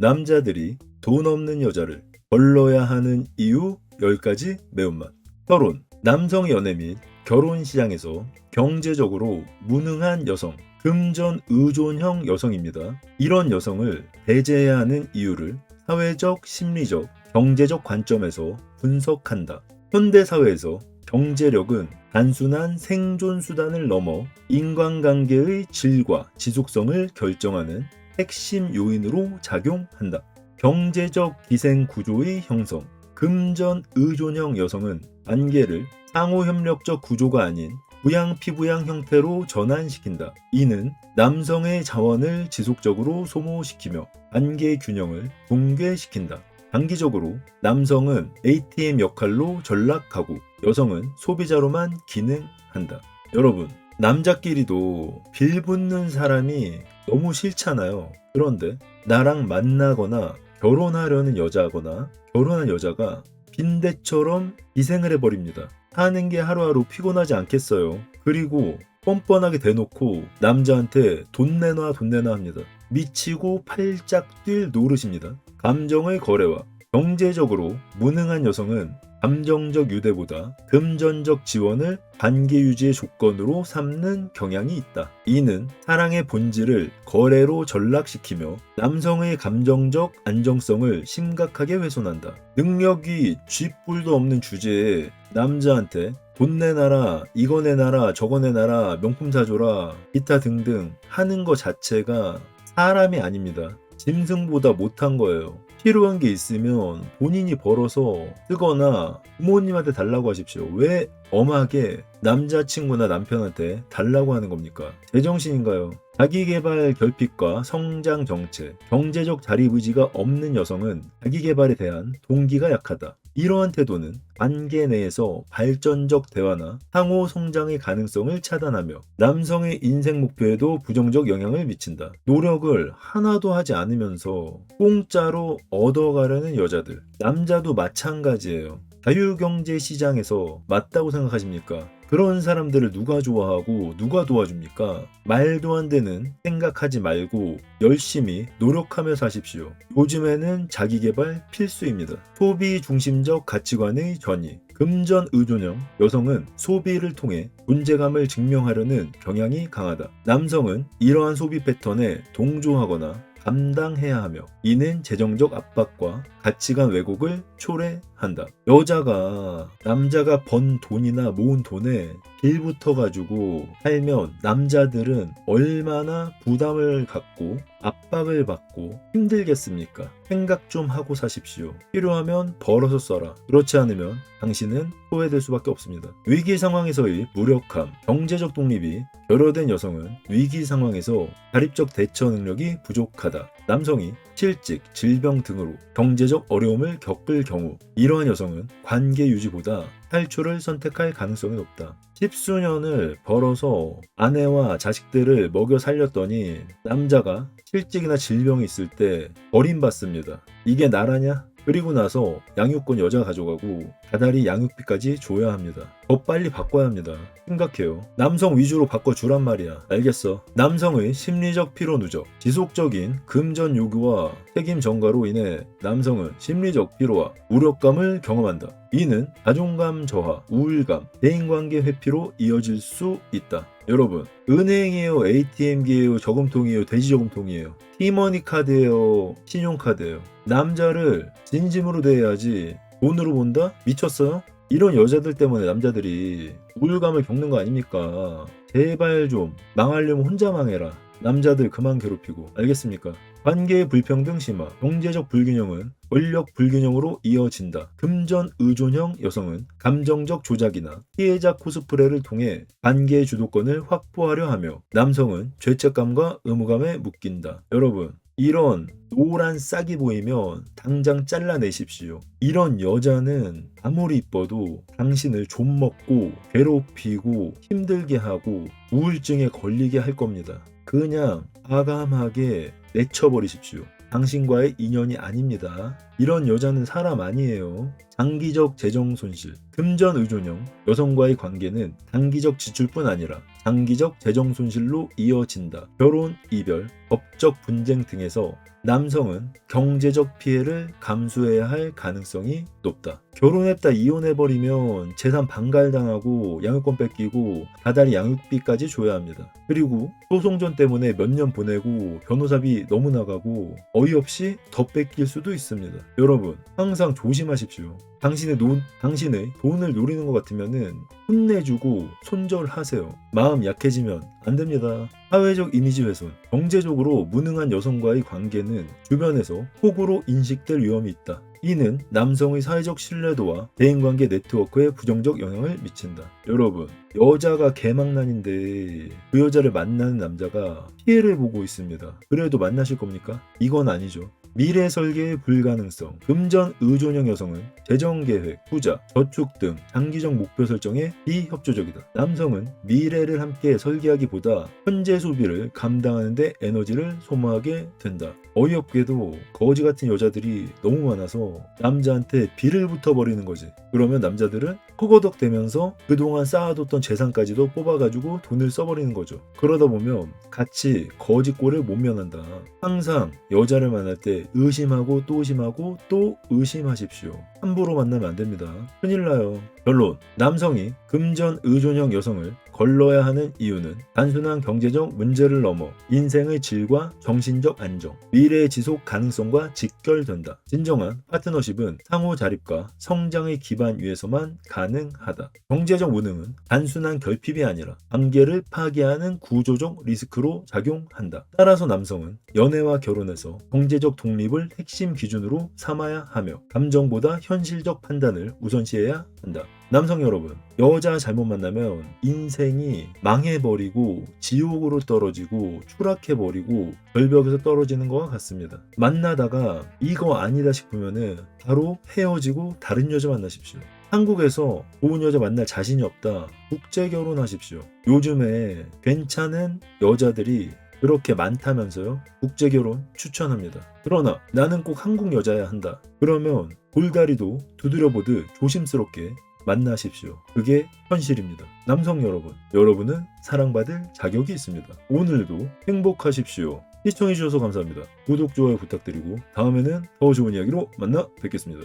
남자들이 돈 없는 여자를 걸러야 하는 이유 10가지 매운맛. 결혼. 남성 연애 및 결혼 시장에서 경제적으로 무능한 여성, 금전 의존형 여성입니다. 이런 여성을 배제해야 하는 이유를 사회적, 심리적, 경제적 관점에서 분석한다. 현대 사회에서 경제력은 단순한 생존 수단을 넘어 인간관계의 질과 지속성을 결정하는 핵심 요인으로 작용한다. 경제적 기생 구조의 형성, 금전 의존형 여성은 관계를 상호 협력적 구조가 아닌 부양 피부양 형태로 전환시킨다. 이는 남성의 자원을 지속적으로 소모시키며 관계 균형을 붕괴시킨다. 단기적으로 남성은 ATM 역할로 전락하고 여성은 소비자로만 기능한다. 여러분, 남자끼리도 빌붙는 사람이 너무 싫잖아요. 그런데 나랑 만나거나 결혼하려는 여자거나 결혼한 여자가 빈대처럼 희생을 해버립니다. 사는 게 하루하루 피곤하지 않겠어요. 그리고 뻔뻔하게 대놓고 남자한테 돈 내놔 돈 내놔 합니다. 미치고 팔짝 뛸 노릇입니다. 감정의 거래와 경제적으로 무능한 여성은 감정적 유대보다 금전적 지원을 관계 유지의 조건으로 삼는 경향이 있다. 이는 사랑의 본질을 거래로 전락시키며 남성의 감정적 안정성을 심각하게 훼손한다. 능력이 쥐뿔도 없는 주제에 남자한테 돈 내놔라, 이거 내놔라, 저거 내놔라, 명품 사줘라, 기타 등등 하는 것 자체가 사람이 아닙니다. 짐승보다 못한 거예요. 필요한 게 있으면 본인이 벌어서 쓰거나 부모님한테 달라고 하십시오. 왜 엄하게 남자친구나 남편한테 달라고 하는 겁니까? 제정신인가요? 자기개발 결핍과 성장 정체, 경제적 자립 의지가 없는 여성은 자기개발에 대한 동기가 약하다. 이러한 태도는 관계 내에서 발전적 대화나 상호 성장의 가능성을 차단하며 남성의 인생 목표에도 부정적 영향을 미친다. 노력을 하나도 하지 않으면서 공짜로 얻어가려는 여자들. 남자도 마찬가지예요. 자유경제 시장에서 맞다고 생각하십니까? 그런 사람들을 누가 좋아하고 누가 도와줍니까? 말도 안 되는 생각하지 말고 열심히 노력하며 사십시오. 요즘에는 자기개발 필수입니다. 소비 중심적 가치관의 전이. 금전 의존형 여성은 소비를 통해 존재감을 증명하려는 경향이 강하다. 남성은 이러한 소비 패턴에 동조하거나 감당해야 하며 이는 재정적 압박과 가치관 왜곡을 초래한다. 여자가 남자가 번 돈이나 모은 돈에 빌붙어 가지고 살면 남자들은 얼마나 부담을 갖고 압박을 받고 힘들겠습니까? 생각 좀 하고 사십시오. 필요하면 벌어서 써라. 그렇지 않으면 당신은 소외될 수밖에 없습니다. 위기 상황에서의 무력함, 경제적 독립이 결여된 여성은 위기 상황에서 자립적 대처 능력이 부족하다. 남성이 실직, 질병 등으로 경제적 어려움을 겪을 경우 이러한 여성은 관계 유지보다 탈출을 선택할 가능성이 높다. 십수년을 벌어서 아내와 자식들을 먹여 살렸더니 남자가 실직이나 질병이 있을 때 버림받습니다. 이게 나라냐? 그리고 나서 양육권 여자가 가져가고 다달이 양육비까지 줘야 합니다. 더 빨리 바꿔야 합니다. 심각해요. 남성 위주로 바꿔주란 말이야. 알겠어. 남성의 심리적 피로 누적, 지속적인 금전 요구와 책임 전가로 인해 남성은 심리적 피로와 무력감을 경험한다. 이는 자존감 저하, 우울감, 대인관계 회피로 이어질 수 있다. 여러분, 은행이에요, ATM기에요, 저금통이에요, 돼지저금통이에요. 티머니 카드예요, 신용카드예요. 남자를 진심으로 대해야지 돈으로 본다? 미쳤어요? 이런 여자들 때문에 남자들이 우울감을 겪는 거 아닙니까? 제발 좀 망하려면 혼자 망해라. 남자들 그만 괴롭히고 알겠습니까? 관계의 불평등 심화, 경제적 불균형은 권력 불균형으로 이어진다. 금전 의존형 여성은 감정적 조작이나 피해자 코스프레를 통해 관계의 주도권을 확보하려 하며 남성은 죄책감과 의무감에 묶인다. 여러분, 이런 노란 싹이 보이면 당장 잘라내십시오. 이런 여자는 아무리 이뻐도 당신을 좀 먹고 괴롭히고 힘들게 하고 우울증에 걸리게 할 겁니다. 그냥 과감하게 내쳐버리십시오. 당신과의 인연이 아닙니다. 이런 여자는 사람 아니에요. 장기적 재정 손실, 금전 의존형 여성과의 관계는 단기적 지출뿐 아니라 장기적 재정 손실로 이어진다. 결혼, 이별, 법적 분쟁 등에서 남성은 경제적 피해를 감수해야 할 가능성이 높다. 결혼했다 이혼해버리면 재산 반갈당하고 양육권 뺏기고 다달이 양육비까지 줘야 합니다. 그리고 소송전 때문에 몇 년 보내고 변호사비 너무 나가고 어이없이 더 뺏길 수도 있습니다. 여러분 항상 조심하십시오. 당신의 노, 당신의 돈을 노리는 것 같으면은 혼내주고 손절하세요. 마음 약해지면 안 됩니다. 사회적 이미지 훼손, 경제적으로 무능한 여성과의 관계는 주변에서 호구로 인식될 위험이 있다. 이는 남성의 사회적 신뢰도와 대인관계 네트워크에 부정적 영향을 미친다. 여러분, 여자가 개망난인데 그 여자를 만나는 남자가 피해를 보고 있습니다. 그래도 만나실 겁니까? 이건 아니죠. 미래 설계의 불가능성, 금전 의존형 여성은 재정 계획, 투자, 저축 등 장기적 목표 설정에 비협조적이다. 남성은 미래를 함께 설계하기보다 현재 소비를 감당하는데 에너지를 소모하게 된다. 어이없게도 거지 같은 여자들이 너무 많아서 남자한테 비를 붙어버리는 거지. 그러면 남자들은 허거덕대면서 그동안 쌓아뒀던 재산까지도 뽑아가지고 돈을 써버리는 거죠. 그러다 보면 같이 거지 꼴을 못 면한다. 항상 여자를 만날 때 의심하고 또 의심하고 또 의심하십시오. 함부로 만나면 안 됩니다. 큰일 나요. 결론. 남성이 금전 의존형 여성을 걸러야 하는 이유는 단순한 경제적 문제를 넘어 인생의 질과 정신적 안정, 미래의 지속 가능성과 직결된다. 진정한 파트너십은 상호 자립과 성장의 기반 위에서만 가능하다. 경제적 무능은 단순한 결핍이 아니라 관계를 파괴하는 구조적 리스크로 작용한다. 따라서 남성은 연애와 결혼에서 경제적 독립을 핵심 기준으로 삼아야 하며 감정보다 현실적 판단을 우선시해야 한다. 남성 여러분, 여자 잘못 만나면 인생이 망해버리고 지옥으로 떨어지고 추락해버리고 절벽에서 떨어지는 것과 같습니다. 만나다가 이거 아니다 싶으면은 바로 헤어지고 다른 여자 만나십시오. 한국에서 좋은 여자 만날 자신이 없다. 국제 결혼하십시오. 요즘에 괜찮은 여자들이 그렇게 많다면서요? 국제 결혼 추천합니다. 그러나 나는 꼭 한국 여자야 한다. 그러면 골다리도 두드려보듯 조심스럽게 만나십시오. 그게 현실입니다. 남성 여러분, 여러분은 사랑받을 자격이 있습니다. 오늘도 행복하십시오. 시청해주셔서 감사합니다. 구독, 좋아요 부탁드리고 다음에는 더 좋은 이야기로 만나 뵙겠습니다.